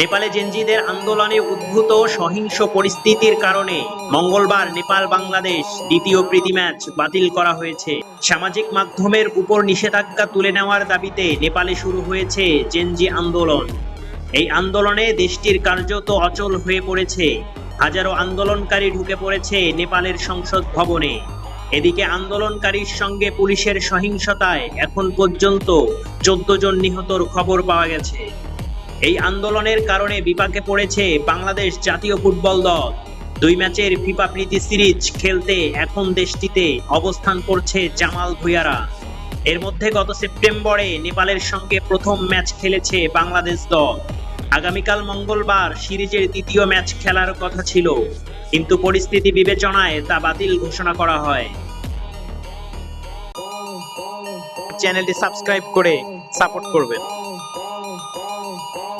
নেপালে জেনজিদের আন্দোলনে উদ্ভূত সহিংস পরিস্থিতির কারণে মঙ্গলবার নেপাল বাংলাদেশ দ্বিতীয় প্রীতি ম্যাচ বাতিল করা হয়েছে। সামাজিক মাধ্যমের উপর নিষেধাজ্ঞা তুলে নেওয়ার দাবিতে নেপালে শুরু হয়েছে জেনজি আন্দোলন। এই আন্দোলনে দেশটির কার্যত অচল হয়ে পড়েছে। হাজারো আন্দোলনকারী ঢুকে পড়েছে নেপালের সংসদ ভবনে। এদিকে আন্দোলনকারীর সঙ্গে পুলিশের সহিংসতায় এখন পর্যন্ত চোদ্দ জন নিহতর খবর পাওয়া গেছে। এই আন্দোলনের কারণে বিপাকে পড়েছে বাংলাদেশ জাতীয় ফুটবল দল। দুই ম্যাচের ফিফা প্রীতি সিরিজ খেলতে এখন দেশটিতে অবস্থান করছে জামাল ভুঁইয়ারা। এর মধ্যে গত সেপ্টেম্বরে নেপালের সঙ্গে প্রথম ম্যাচ খেলেছে বাংলাদেশ দল। আগামীকাল মঙ্গলবার সিরিজের দ্বিতীয় ম্যাচ খেলার কথা ছিল, কিন্তু পরিস্থিতি বিবেচনায় তা বাতিল ঘোষণা করা হয়। চ্যানেলটি সাবস্ক্রাইব করে সাপোর্ট করবেন। boom.